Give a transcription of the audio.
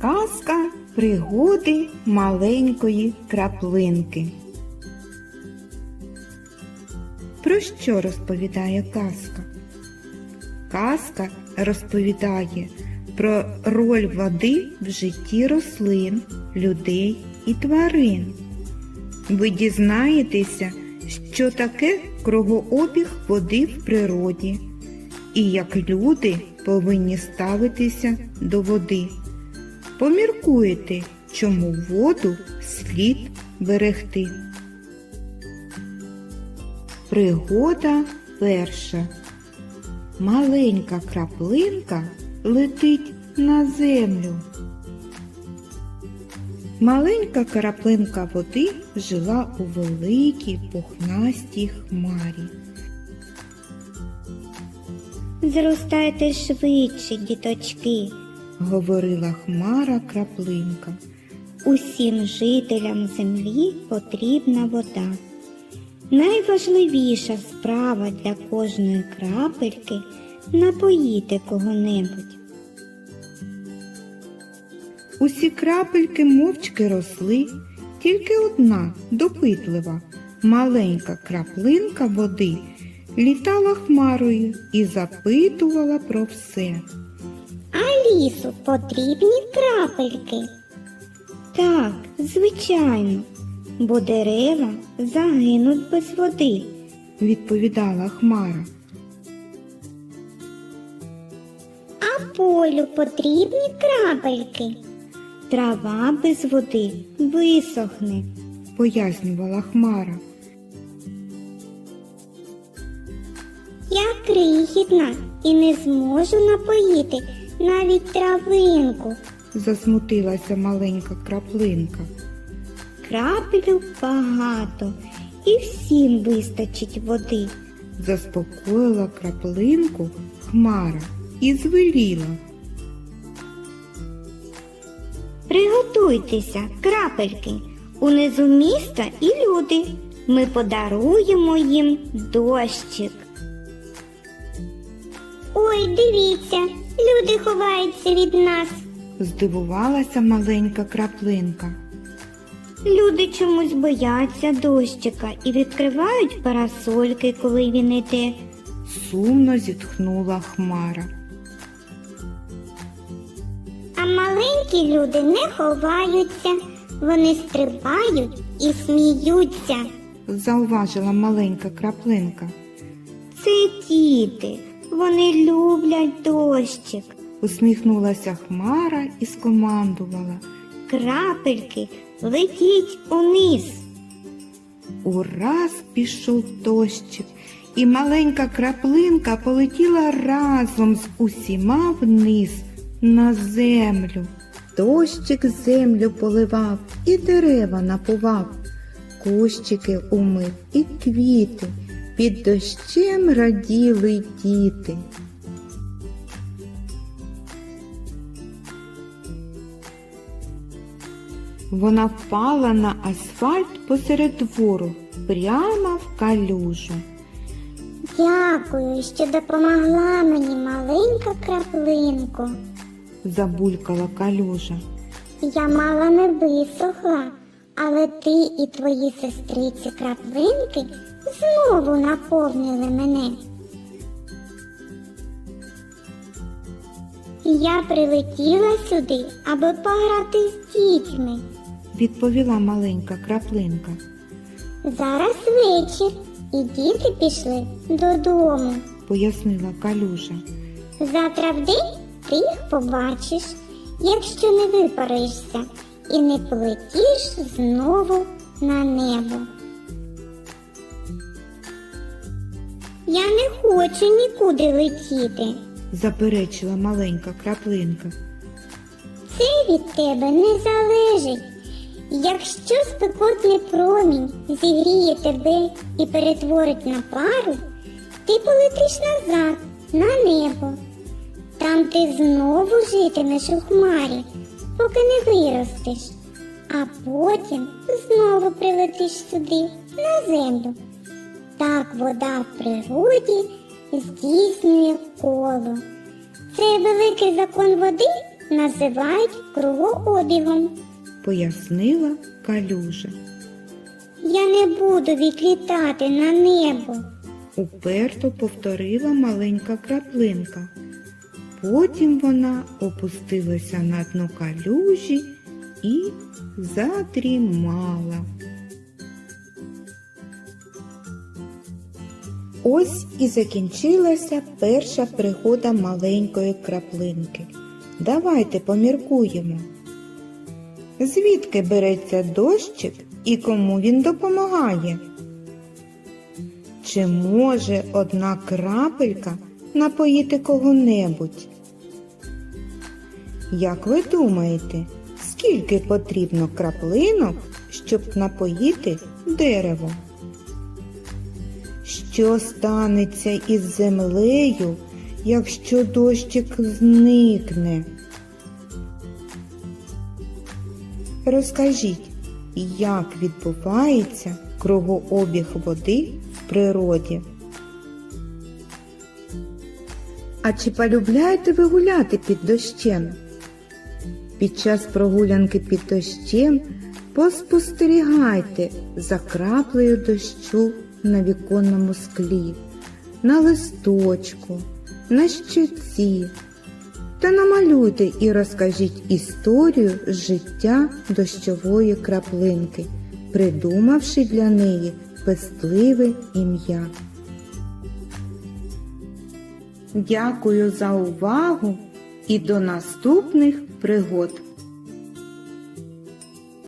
Казка пригоди маленької краплинки. Про що розповідає казка? Казка розповідає про роль води в житті рослин, людей і тварин. Ви дізнаєтеся, що таке кругообіг води в природі і як люди повинні ставитися до води. Поміркуєте, чому воду слід берегти. Пригода перша. Маленька краплинка летить на землю. Маленька краплинка води жила у великій пухнастій хмарі. Зростайте швидше, діточки, Говорила хмара краплинка. усім жителям землі потрібна вода. Найважливіша справа для кожної крапельки напоїти кого-небудь. Усі крапельки мовчки росли, тільки одна допитлива, маленька краплинка води літала хмарою і запитувала про все. Лісу потрібні крапельки. Так, звичайно, бо дерева загинуть без води. Відповідала хмара. А полю потрібні крапельки. Трава без води висохне. Пояснювала хмара. Я крихітна і не зможу напоїти навіть травинку. Засмутилася маленька краплинка. Крапелю багато і всім вистачить води. Заспокоїла краплинку хмара і звеліла. Приготуйтеся, крапельки, унизу міста і люди. Ми подаруємо їм дощик. Ой, дивіться, люди ховаються від нас. Здивувалася маленька краплинка. Люди чомусь бояться дощика і відкривають парасольки, коли він іде. Сумно зітхнула хмара. А маленькі люди не ховаються, вони стрибають і сміються. Зауважила маленька краплинка. Це діти, вони люблять дощик. Усміхнулася хмара і скомандувала. Крапельки летіть униз. Ураз пішов дощик, і маленька краплинка полетіла разом з усіма вниз на землю. Дощик землю поливав і дерева напував, кущики умив і квіти, під дощем раділи діти. Вона впала на асфальт посеред двору, прямо в калюжу. Дякую, що допомогла мені маленька краплинко. Забулькала калюжа. Я мало не висохла, але ти і твої сестриці краплинки знову наповнили мене. Я прилетіла сюди, аби пограти з дітьми. Відповіла маленька краплинка. Зараз вечір, і діти пішли додому. Пояснила калюжа. Завтра в день ти їх побачиш, якщо не випаришся і не полетиш знову на небо. Я не хочу нікуди летіти. Заперечила маленька краплинка. Це від тебе не залежить. Якщо спекотний промінь зігріє тебе і перетворить на пару, ти полетиш назад на небо. Там ти знову житимеш у хмарі, поки не виростеш, а потім знову прилетиш сюди, на землю. Так вода в природі здійснює коло. Це великий закон води називають кругообігом. пояснила калюжа. Я не буду відлітати на небо. Уперто повторила маленька краплинка. Потім вона опустилася на дно калюжі і задрімала. Ось і закінчилася перша пригода маленької краплинки. Давайте поміркуємо. Звідки береться дощик і кому він допомагає? Чи може одна крапелька напоїти кого-небудь? Як ви думаєте, скільки потрібно краплинок, щоб напоїти дерево? Що станеться із землею, якщо дощик зникне? Розкажіть, як відбувається кругообіг води в природі? А чи полюбляєте ви гуляти під дощем? Під час прогулянки під дощем поспостерігайте за краплею дощу на віконному склі, на листочку, на щиці. Та намалюйте і розкажіть історію життя дощової краплинки, придумавши для неї пестливе ім'я. Дякую за увагу і до наступних пригод!